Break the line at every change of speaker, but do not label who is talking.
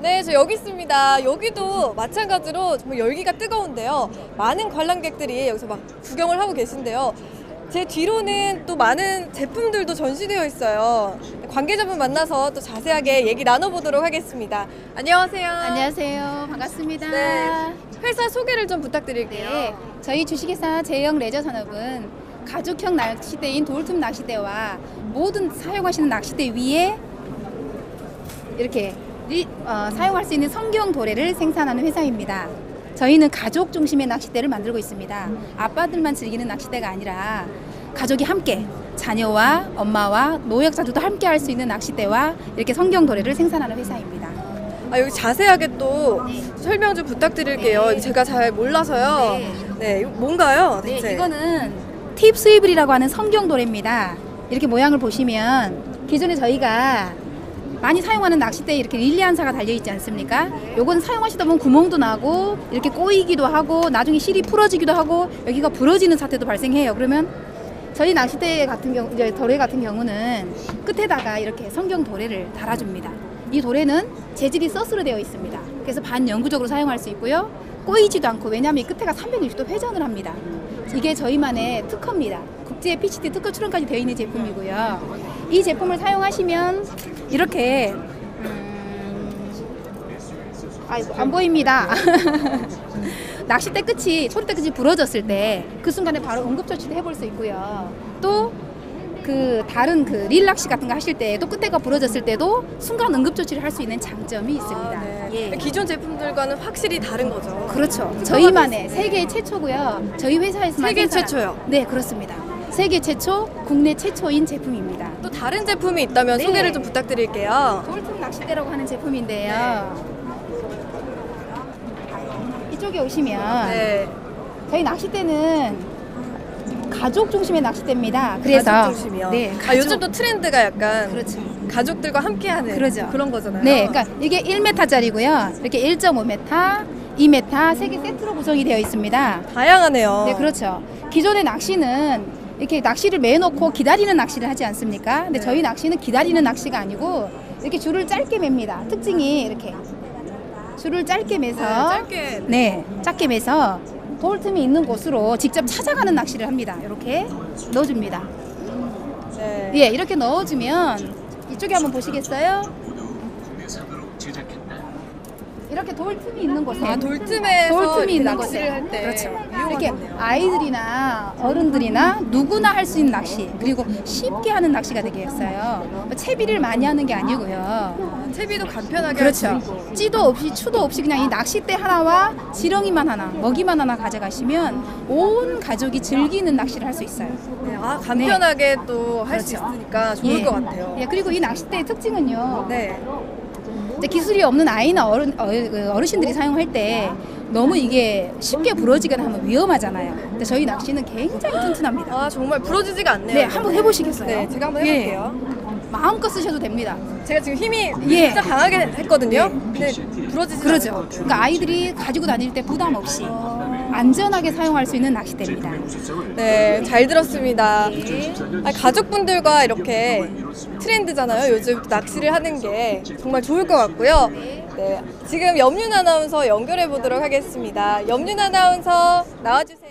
네, 저 여기 있습니다. 여기도 마찬가지로 정말 열기가 뜨거운데요. 많은 관람객들이 여기서 막 구경을 하고 계신데요. 제 뒤로는 또 많은 제품들도 전시되어 있어요. 관계자분 만나서 또 자세하게 얘기 나눠보도록 하겠습니다. 안녕하세요.
안녕하세요. 반갑습니다.
네, 회사 소개를 좀 부탁드릴게요.
네, 저희 주식회사 제형 레저 산업은 가족형 낚시대인 돌틈 낚시대와 모든 사용하시는 낚시대 위에 이렇게 리- 어, 사용할 수 있는 성경 도래를 생산하는 회사입니다. 저희는 가족 중심의 낚시대를 만들고 있습니다. 아빠들만 즐기는 낚시대가 아니라 가족이 함께 자녀와 엄마와 노약자들도 함께 할 수 있는 낚시대와 이렇게 성경 도래를 생산하는 회사입니다.
아, 여기 자세하게 또
네.
설명 좀 부탁드릴게요.
네.
제가 잘 몰라서요.
네.
네, 뭔가요?
네,
대체?
이거는 팁 스위블이라고 하는 성경 도래입니다. 이렇게 모양을 보시면 기존에 저희가 많이 사용하는 낚싯대에 이렇게 릴리안사가 달려 있지 않습니까? 요건 사용하시다 보면 구멍도 나고 이렇게 꼬이기도 하고 나중에 실이 풀어지기도 하고 여기가 부러지는 사태도 발생해요. 그러면 저희 낚싯대 같은 경우 이제 도래 같은 경우는 끝에다가 이렇게 성경 도래를 달아줍니다. 이 도래는 재질이 서스로 되어 있습니다. 그래서 반영구적으로 사용할 수 있고요. 꼬이지도 않고 왜냐하면 이 끝에가 360도 회전을 합니다. 이게 저희만의 특허입니다. 국제 PCT 특허 출원까지 되어 있는 제품이고요. 이 제품을 사용하시면 이렇게 음, 아이고 안 보입니다. 낚싯대 끝이 소리대 끝이 부러졌을 때 그 순간에 바로 응급 조치를 해볼 수 있고요. 또 그 다른 그 릴낚시 같은 거 하실 때도 끝에가 부러졌을 때도 순간 응급 조치를 할 수 있는 장점이 있습니다.
아, 네.
예.
기존 제품들과는 확실히 다른 거죠.
그렇죠. 저희만의. 세계 최초고요. 저희 회사에서만
세계 최초요.
네, 그렇습니다. 세계 최초, 국내 최초인 제품입니다.
또 다른 제품이 있다면
네.
소개를 좀 부탁드릴게요.
돌틈 낚싯대라고 하는 제품인데요. 이쪽에 오시면
네.
저희 낚싯대는 가족 중심의 낚싯대입니다. 그래서
가족 중심이요.
네,
아,
가족.
요즘 또 트렌드가 약간
그렇죠.
가족들과 함께하는
그러죠.
런 거잖아요.
네, 그러니까 이게 1m짜리고요. 이렇게 1.5m, 2m 세 개 세트로 구성이 되어 있습니다.
다양하네요.
네, 그렇죠. 기존의 낚시는 이렇게 낚시를 매놓고 기다리는 낚시를 하지 않습니까? 근데
네.
저희 낚시는 기다리는 낚시가 아니고 이렇게 줄을 짧게 맵니다. 특징이 이렇게 줄을 짧게
네,
매서
짧게.
네, 짧게 매서 돌 틈이 있는 곳으로 직접 찾아가는 낚시를 합니다. 이렇게 넣어줍니다.
네.
예, 이렇게 넣어주면 이쪽에 한번 보시겠어요? 이렇게 돌 틈이 있는 곳에
아, 돌틈에서
돌 틈이
이렇게
있는
낚시를
곳에
할때
그렇죠.
이용하겠네요.
이렇게 아이들이나 어른들이나 누구나 할 수 있는 낚시 그리고 쉽게 하는 낚시가 되겠어요. 뭐 채비를 많이 하는 게 아니고요.
채비도 간편하게 할수
그렇죠.
있고.
찌도 없이 추도 없이 그냥 이 낚싯대 하나와 지렁이만 하나, 먹이만 하나 가져가시면 온 가족이 즐기는 낚시를 할 수 있어요.
네, 아, 간편하게 또 할 수
그렇죠.
있으니까 좋을
예.
것 같아요.
예, 그리고 이 낚싯대의 특징은요.
네.
이제 기술이 없는 아이나 어른, 어, 그 어르신들이 사용할 때 너무 이게 쉽게 부러지거나 하면 위험하잖아요. 근데 저희 낚시는 굉장히 튼튼합니다.
아, 정말 부러지지가 않네요.
네, 한번 해보시겠어요?
네, 제가 한번
예.
해볼게요.
마음껏 쓰셔도 됩니다.
제가 지금 힘이
예.
진짜 강하게 했거든요. 근데 부러지지
그러죠. 그러니까 아이들이 가지고 다닐 때 부담 없이 안전하게 사용할 수 있는 낚싯대입니다.
네, 잘 들었습니다.
예.
아니, 가족분들과 이렇게 트렌드잖아요. 요즘 낚시를 하는 게 정말 좋을 것 같고요. 네, 지금 염윤 아나운서 연결해 보도록 하겠습니다. 염윤 아나운서 나와주세요.